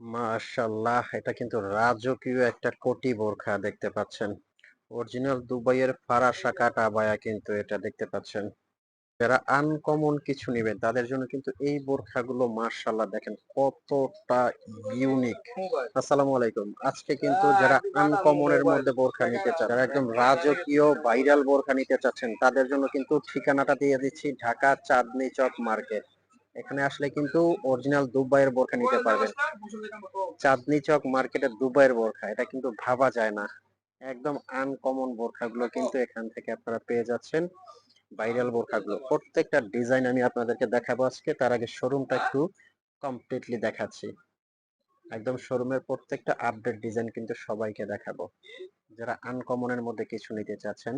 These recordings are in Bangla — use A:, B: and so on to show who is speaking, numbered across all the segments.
A: মাশাআল্লাহ এটা কিন্তু রাজকীয় একটা কোটি বোরখা দেখতে পাচ্ছেন। অরিজিনাল দুবাইয়ের ফারাসা কাট বায়া কিন্তু এটা দেখতে পাচ্ছেন। যারা আনকমন কিছু নিবেন তাদের জন্য কিন্তু এই বোরখাগুলো মাশাআল্লাহ দেখেন কতটা ইউনিক। আসসালামু আলাইকুম। আজকে কিন্তু যারা আনকমনের মধ্যে বোরখা নিতে চান, যারা একদম রাজকীয় ভাইরাল বোরখা নিতে চাচ্ছেন তাদের জন্য কিন্তু ঠিকানাটা দিয়ে দিচ্ছি ঢাকা চাঁদনী চক মার্কেট। এখানে আসলে কিন্তু অরিজিনাল দুবাইয়ের বোরখা নিতে পারবেন। চাঁদনি চক মার্কেটের দুবাইয়ের বোরখা, এটা কিন্তু ভাবা যায় না। একদম আনকমন বোরখাগুলো কিন্তু এখান থেকে আপনারা পেয়ে যাচ্ছেন ভাইরাল বোরখাগুলো। প্রত্যেকটা ডিজাইন আমি আপনাদেরকে দেখাবো আজকে, তার আগে শোরুমটা একটু কমপ্লিটলি দেখাচ্ছি। একদম শোরুমের প্রত্যেকটা আপডেট ডিজাইন কিন্তু সবাইকে দেখাবো। যারা আনকমনের মধ্যে কিছু নিতে চাচ্ছেন,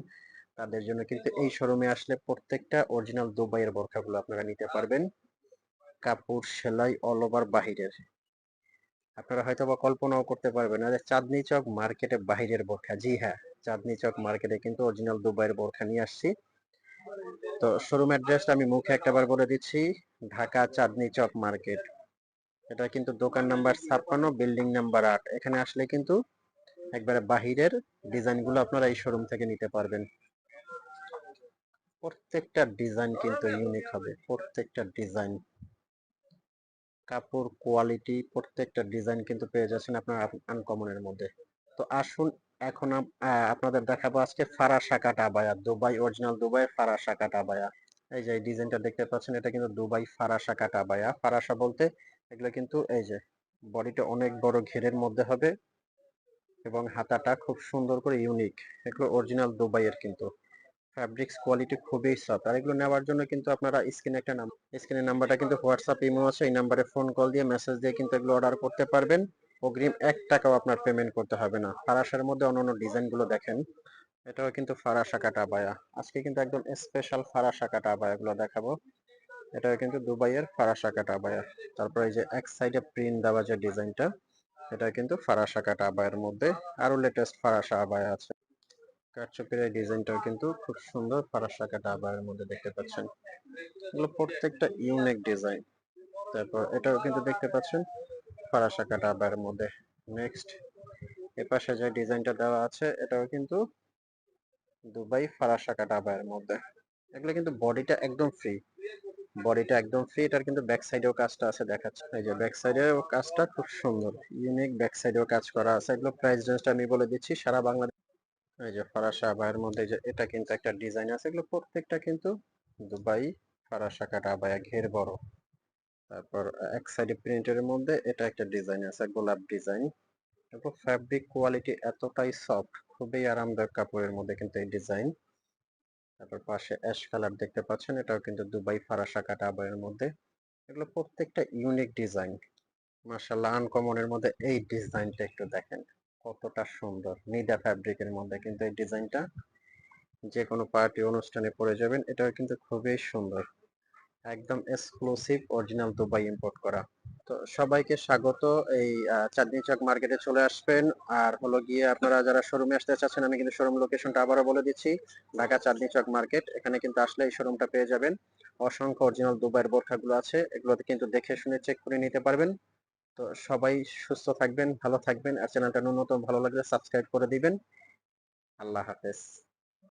A: তাদের জন্য কিন্তু এই শোরুমে আসলে প্রত্যেকটা অরিজিনাল দুবাইয়ের বোরখাগুলো আপনারা নিতে পারবেন। কাপড় সেলাই অল ওভার বাহিরের। আপনারা হয়তো বা কল্পনাও করতে পারবেন না যে চাঁদনি চক মার্কেটে বাহিরের বোরখা। জি হ্যাঁ চাঁদনি চক মার্কেটে কিন্তু অরিজিনাল দুবাইয়ের বোরখা নিয়ে আসছি। তো শোরুম অ্যাড্রেসটা আমি মুখে একটাবার বলে দিচ্ছি, ঢাকা চাঁদনি চক মার্কেট এটা কিন্তু দোকান নাম্বার ছাপ্পান্ন বিল্ডিং নাম্বার আট। এখানে আসলে কিন্তু একবারে বাহিরের ডিজাইনগুলো আপনারা এই শোরুম থেকে নিতে পারবেন। প্রত্যেকটা ডিজাইন কিন্তু ইউনিক হবে, প্রত্যেকটা ডিজাইন। কাপড় কোয়ালিটি প্রত্যেকটা ডিজাইন কিন্তু পেয়ে যাচ্ছেন আপনার আনকমনের মধ্যে। তো আসুন, এখন আপনাদের দেখাবো আজকে ফারা কাটা আবায়া দুবাই অরিজিনাল দুবাই ফারা কাটা আবায়া এই যে ডিজাইনটা দেখতে পাচ্ছেন, এটা কিন্তু দুবাই ফারাসা কাটা আবায়া ফারাসা বলতে এগুলো কিন্তু এই যে, বডিটা অনেক বড় ঘেরের মধ্যে হবে এবং হাতাটা খুব সুন্দর করে ইউনিক এগুলো অরিজিনাল দুবাইয়ের কিন্তু। ফ্যাব্রিক্স কোয়ালিটি খুবই সফট আর এগুলো নেওয়ার জন্য কিন্তু আপনারা স্ক্রিনে একটা নাম স্ক্রিনের নাম্বারটা কিন্তু হোয়াটসঅ্যাপ ইমো আছে। এই নাম্বারে ফোন কল দিয়ে মেসেজ দিয়ে কিন্তু এগুলো অর্ডার করতে পারবেন। অগ্রিম এক টাকাও আপনার পেমেন্ট করতে হবে না। ফারাসার মধ্যে অন্যান্য ডিজাইনগুলো দেখেন। এটাও কিন্তু ফারাসা কাটা আবায়া আজকে কিন্তু একদম স্পেশাল ফারাসা কাটা আবায়াগুলো দেখাবো। এটাও কিন্তু দুবাইয়ের ফারাসা কাটা আবায়া তারপর এই যে এক সাইডে প্রিন্ট দেওয়া যে ডিজাইনটা এটা কিন্তু ফারাসা কাটা আবায়ের মধ্যে। আরও লেটেস্ট ফারাসা আবায়া আছে। কারচুপির এই ডিজাইনটাও কিন্তু খুব সুন্দর ফারাসা কাটা মধ্যে দেখতে পাচ্ছেন। এগুলো প্রত্যেকটা ইউনিক ডিজাইন। তারপর এটাও কিন্তু দেখতে পাচ্ছেন ফারাসা কাটা আবায়ের মধ্যে নেক্সট এ পাশে যে ডিজাইনটা দেওয়া আছে, এটাও কিন্তু দুবাই ফারাসা কাটা আবায়ের মধ্যে। এগুলো কিন্তু বডিটা একদম ফ্রি বডিটা একদম ফ্রি এটার কিন্তু ব্যাক সাইডেও কাজটা আছে দেখাচ্ছে। এই যে ব্যাক সাইডেও কাজটা খুব সুন্দর। ইউনিক ব্যাক সাইডেও কাজ করা আছে। এগুলো প্রাইস রেঞ্জটা আমি বলে দিচ্ছি, সারা বাংলাদেশ এই যে ফারাসা আবায়ের মধ্যে যে এটা কিন্তু একটা ডিজাইন আছে, এগুলো প্রত্যেকটা কিন্তু দুবাই ফারাসা কাটা আবায়া ঘের বড়। তারপর এক সাইডে প্রিন্টের মধ্যে এটা একটা ডিজাইন আছে, গোলাপ ডিজাইন এবং ফ্যাব্রিক কোয়ালিটি এতটাই সফট খুবই আরামদায়ক কাপড়ের মধ্যে কিন্তু এই ডিজাইন তারপর পাশে অ্যাশ কালার দেখতে পাচ্ছেন, এটাও কিন্তু দুবাই ফারাসা কাটা আবায়ের মধ্যে। এগুলো প্রত্যেকটা ইউনিক ডিজাইন মার্শাল্লাহ আনকমনের মধ্যে এই ডিজাইনটা একটু দেখেন। কতটা সুন্দর। নিদা ফ্যাব্রিকের মধ্যে কিন্তু এই ডিজাইনটা যে কোনো পার্টি অনুষ্ঠানে পরে যাবেন, এটাও কিন্তু খুবই সুন্দর। একদম এক্সক্লুসিভ অরিজিনাল দুবাই ইম্পোর্ট করা। তো সবাইকে স্বাগত, এই চাঁদনি চক মার্কেটে চলে আসবেন। আর হলো গিয়ে আপনারা যারা শোরুমে আসতে চাচ্ছেন, আমি কিন্তু শোরুম লোকেশনটা আবারও বলে দিচ্ছি। ঢাকা চাঁদনি চক মার্কেট এখানে কিন্তু আসলে এই শোরুমটা পেয়ে যাবেন। অসংখ্য অরিজিনাল দুবাইয়ের বোরখাগুলো আছে, এগুলোতে কিন্তু দেখে শুনে চেক করে নিতে পারবেন। তো সবাই সুস্থ থাকবেন, ভালো থাকবেন, আর চ্যানেলটা ন্যূনতম ভালো লাগলে সাবস্ক্রাইব করে দিবেন। আল্লাহ হাফেজ।